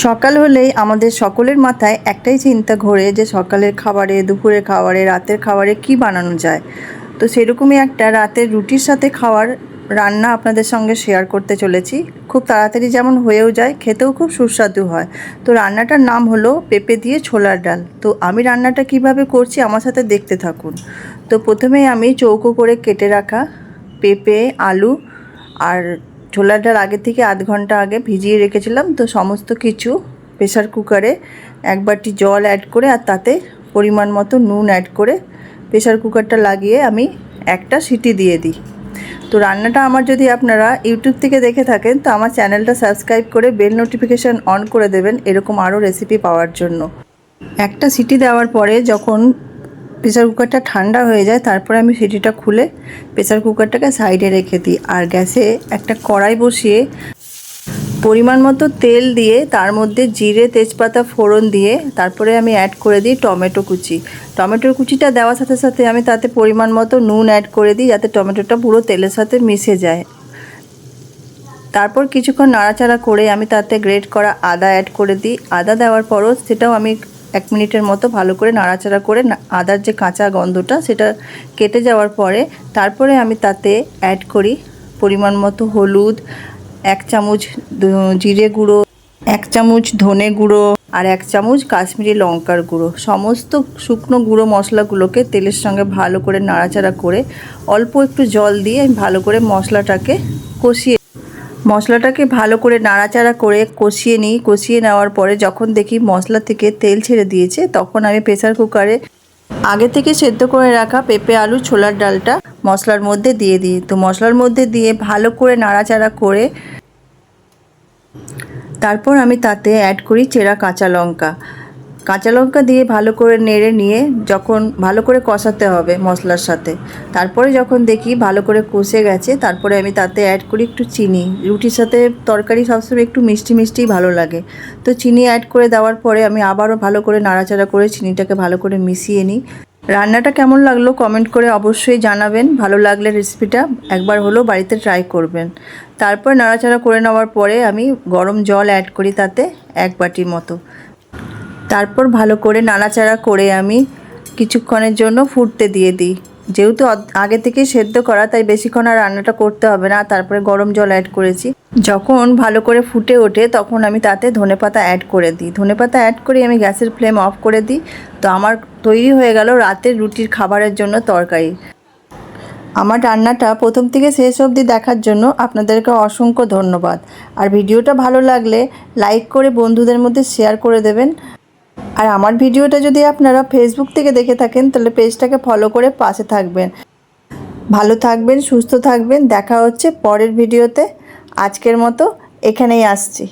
সকাল হলেই আমাদের সকলের মাথায় একটাই চিন্তা ঘোরে যে সকালের খাবারে, দুপুরের খাবারে, রাতের খাবারে কি বানানো যায়। তো সেরকমই একটা রাতের রুটির সাথে খাওয়ার রান্না আপনাদের সঙ্গে শেয়ার করতে চলেছি। খুব তাড়াতাড়ি যেমন হয়েও যায়, খেতেও খুব সুস্বাদু হয়। তো রান্নাটার নাম হলো পেঁপে দিয়ে ছোলার ডাল। তো আমি রান্নাটা কীভাবে করছি আমার সাথে দেখতে থাকুন। তো প্রথমেই আমি চৌকো করে কেটে রাখা পেঁপে, আলু আর ডাল আগে থেকে আধ ঘণ্টা আগে ভিজিয়ে রেখেছিলাম, তো সমস্ত কিছু প্রেসার কুকারে এক বাটি জল অ্যাড করে আর তাতে পরিমাণ মতো নুন অ্যাড করে প্রেসার কুকারটা লাগিয়ে আমি একটা সিটি দিয়ে দিই। তো রান্নাটা আমার যদি আপনারা ইউটিউব থেকে দেখে থাকেন, তো আমার চ্যানেলটা সাবস্ক্রাইব করে বেল নোটিফিকেশান অন করে দেবেন, এরকম আরও রেসিপি পাওয়ার জন্য। একটা সিটি দেওয়ার পরে যখন প্রেসার কুকারটা ঠান্ডা হয়ে যায়, তারপরে আমি সিটিটা খুলে প্রেসার কুকারটাকে সাইডে রেখে দিই আর গ্যাসে একটা কড়াই বসিয়ে পরিমাণ মতো তেল দিয়ে, তার মধ্যে জিরে, তেজপাতা, ফোড়ন দিয়ে তারপরে আমি অ্যাড করে দিই টমেটো কুচি। টমেটোর কুচিটা দেওয়ার সাথে সাথে আমি তাতে পরিমাণ মতো নুন অ্যাড করে দিই যাতে টমেটোটা পুরো তেলের সাথে মিশে যায়। তারপর কিছুক্ষণ নাড়াচাড়া করে আমি তাতে গ্রেট করা আদা অ্যাড করে দিই। আদা দেওয়ার পরও সেটাও আমি এক মিনিটের মতো ভালো করে নাড়াচাড়া করে আদার যে কাঁচা গন্ধটা সেটা কেটে যাওয়ার পরে তারপরে আমি তাতে অ্যাড করি পরিমাণ মতো হলুদ, এক চামচ জিরে গুঁড়ো, এক চামচ ধনে গুঁড়ো আর এক চামচ কাশ্মীরি লঙ্কার গুঁড়ো। সমস্ত শুকনো গুঁড়ো মশলাগুলোকে তেলের সঙ্গে ভালো করে নাড়াচাড়া করে অল্প একটু জল দিয়ে আমি ভালো করে মশলাটাকে কষিয়ে মশলাটাকে ভালো করে নাড়াচাড়া করে কষিয়ে নিই। কষিয়ে নেওয়ার পরে যখন দেখি মশলা থেকে তেল ছেড়ে দিয়েছে, তখন আমি প্রেসার কুকারে আগে থেকে সেদ্ধ করে রাখা পেঁপে আলু ছোলার ডালটা মশলার মধ্যে দিয়ে দিই। তো মশলার মধ্যে দিয়ে ভালো করে নাড়াচাড়া করে তারপর আমি তাতে অ্যাড করি চেরা কাঁচা লঙ্কা। কাঁচা লঙ্কা দিয়ে ভালো করে নেড়ে নিয়ে যখন ভালো করে কষাতে হবে মশলার সাথে, তারপরে যখন দেখি ভালো করে কষে গেছে, তারপরে আমি তাতে অ্যাড করি একটু চিনি। রুটির সাথে তরকারি সবসময় একটু মিষ্টি মিষ্টি ভালো লাগে। তো চিনি অ্যাড করে দেওয়ার পরে আমি আবারও ভালো করে নাড়াচাড়া করে চিনিটাকে ভালো করে মিশিয়ে নিই। রান্নাটা কেমন লাগল কমেন্ট করে অবশ্যই জানাবেন। ভালো লাগলে রেসিপিটা একবার হলেও বাড়িতে ট্রাই করবেন। তারপর নাড়াচাড়া করে নেওয়ার পরে আমি গরম জল অ্যাড করি তাতে এক বাটির মতো। তারপর ভালো করে নাড়াচাড়া করে আমি কিছুক্ষণের জন্য ফুটতে দিয়ে দিই। যেহেতু আগে থেকে সেদ্ধ করা, তাই বেশিক্ষণ আর রান্নাটা করতে হবে না, তারপরে গরম জল অ্যাড করেছি। যখন ভালো করে ফুটে ওঠে, তখন আমি তাতে ধনেপাতা অ্যাড করে দিই। ধনেপাতা অ্যাড করে আমি গ্যাসের ফ্লেম অফ করে দিই। তো আমার তৈরি হয়ে গেল রাতের রুটির খাবারের জন্য তরকারি। আমার রান্নাটা প্রথম থেকে শেষ অবধি দেখার জন্য আপনাদেরকে অসংখ্য ধন্যবাদ। আর ভিডিওটা ভালো লাগলে লাইক করে বন্ধুদের মধ্যে শেয়ার করে দেবেন। আর আমার ভিডিওটা যদি আপনারা ফেসবুক থেকে দেখে থাকেন, তাহলে পেজটাকে ফলো করে পাশে থাকবেন। ভালো থাকবেন, সুস্থ থাকবেন। দেখা হচ্ছে পরের ভিডিওতে। আজকের মতো এখানেই আসছি।